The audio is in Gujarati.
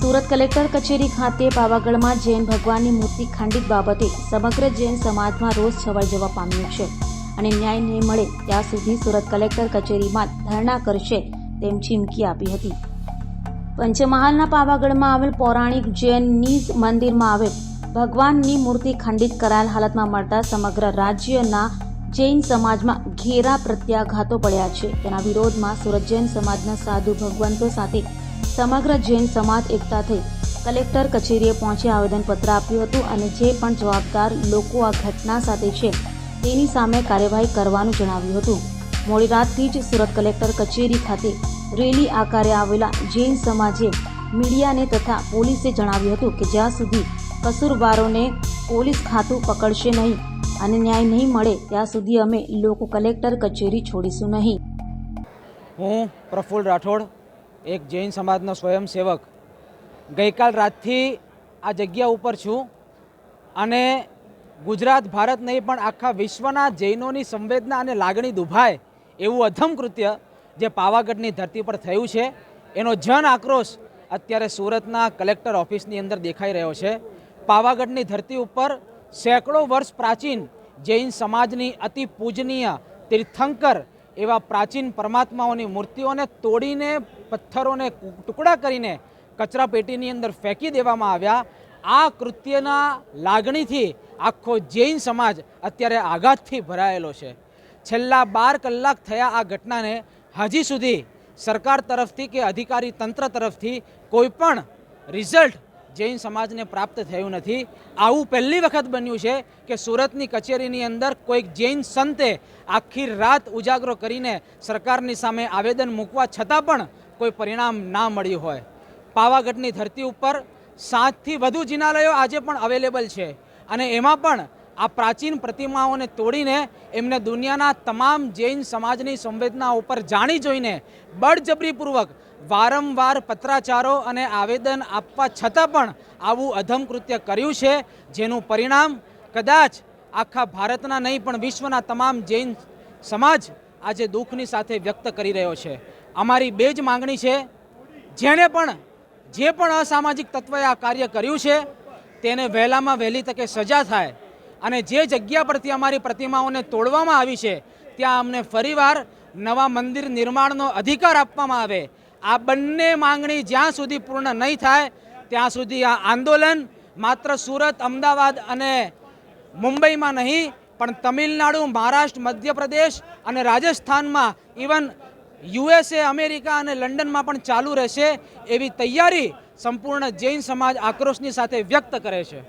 સુરત કલેક્ટર કચેરી ખાતે પાવાગઢમાં જૈન ભગવાનની મૂર્તિ ખંડિત બાબતે સમગ્ર જૈન સમાજમાં રોષ છવાઈ જવા પામ્યો છે અને ન્યાય નહીં મળે ત્યાં સુધી સુરત કલેક્ટર કચેરીમાં ધરણા કરશે તેમ ચીમકી આપી હતી. પંચમહાલના પાવાગઢમાં આવેલ પૌરાણિક જૈન નીઝ મંદિરમાં આવેલ ભગવાનની મૂર્તિ ખંડિત કરાયેલ હાલતમાં મળતા સમગ્ર રાજ્યના જૈન સમાજમાં ઘેરા પ્રત્યાઘાતો પડ્યા છે. તેના વિરોધમાં સુરત જૈન સમાજના સાધુ ભગવંતો સાથે સમગ્ર જૈન સમાજ એકઠા થઈ કલેક્ટર કચેરીએ પહોંચી આવેદનપત્ર આપ્યું હતું અને જે પણ જવાબદાર લોકો આ ઘટના સાથે છે, તેની સામે કાર્યવાહી કરવાનું જણાવ્યું હતું. મોડી રાતથી જ સુરત કલેક્ટર કચેરી ખાતે રેલી આકારે આવેલા જૈન સમાજે મીડિયાને તથા પોલીસે જણાવ્યું હતું કે જ્યાં સુધી કસૂરવારોને પોલીસ ખાતું પકડશે નહીં અને ન્યાય નહીં મળે, ત્યાં સુધી અમે લોકો કલેક્ટર કચેરી છોડીશું નહીં. હું પ્રફુલ્લ રાઠોડ એક જૈન સમાજનો સ્વયંસેવક. ગઈકાલ રાતથી આ જગ્યા ઉપર છું અને ગુજરાત, ભારત નહીં, પણ આખા વિશ્વના જૈનોની સંવેદના અને લાગણી દુભાય એવું અધમ કૃત્ય જે પાવાગઢની ધરતી પર થયું છે, એનો જન આક્રોશ અત્યારે સુરતના કલેક્ટર ઓફિસની અંદર દેખાઈ રહ્યો છે. પાવાગઢની ધરતી ઉપર સેંકડો વર્ષ પ્રાચીન જૈન સમાજની અતિ પૂજનીય તીર્થંકર એવા પ્રાચીન પરમાત્માઓની મૂર્તિઓને તોડીને પથ્થરોને ટુકડા કરીને કચરા પેટીની અંદર ફેંકી દેવામાં આવ્યા. આ કૃત્યના લાગણીથી આખો જૈન સમાજ અત્યારે આઘાતથી ભરાયેલો છે. છેલ્લા બાર કલાક થયા આ ઘટનાને હજી સુધી સરકાર તરફથી કે અધિકારી તંત્ર તરફથી કોઈ પણ રિઝલ્ટ જૈન સમાજને પ્રાપ્ત થયું નથી. આવું પહેલી વખત બન્યું છે કે સુરતની કચેરીની અંદર કોઈક જૈન સંતે આખી રાત ઉજાગરો કરીને સરકારની સામે આવેદન મૂકવા છતાં પણ કોઈ પરિણામ ના મળ્યું હોય. પાવાગઢની ધરતી ઉપર સાતથી વધુ જિનાલયો આજે પણ અવેલેબલ છે. અને એમાં પણ આ પ્રાચીન પ્રતિમાઓને તોડીને એમને દુનિયાના તમામ જૈન સમાજની સંવેદના ઉપર જાણી જોઈને બળજબરીપૂર્વક વારંવાર પત્રાચારો અને આવેદન આપવા છતાં પણ આવું અધમ કૃત્ય કર્યું છે, જેનું પરિણામ કદાચ આખા ભારતના નહીં પણ વિશ્વના તમામ જૈન સમાજ આજે દુઃખની સાથે વ્યક્ત કરી રહ્યો છે. અમારી બે જ માંગણી છે. જેણે પણ, જે પણ અસામાજિક તત્વએ આ કાર્ય કર્યું છે, તેને વહેલામાં વહેલી તકે સજા થાય અને જે જગ્યા પરથી અમારી પ્રતિમાઓને તોડવામાં આવી છે, ત્યાં અમને ફરીવાર નવા મંદિર નિર્માણનો અધિકાર આપવામાં આવે. આ બંને માંગણી જ્યાં સુધી પૂર્ણ નહીં થાય, ત્યાં સુધી આ આંદોલન માત્ર સુરત, અમદાવાદ અને મુંબઈમાં નહીં, પણ તમિલનાડુ, મહારાષ્ટ્ર, મધ્યપ્રદેશ અને રાજસ્થાનમાં, ઇવન યુએસએ, અમેરિકા અને લંડનમાં પણ ચાલુ રહેશે એવી તૈયારી સંપૂર્ણ જૈન સમાજ આક્રોશની સાથે વ્યક્ત કરે છે.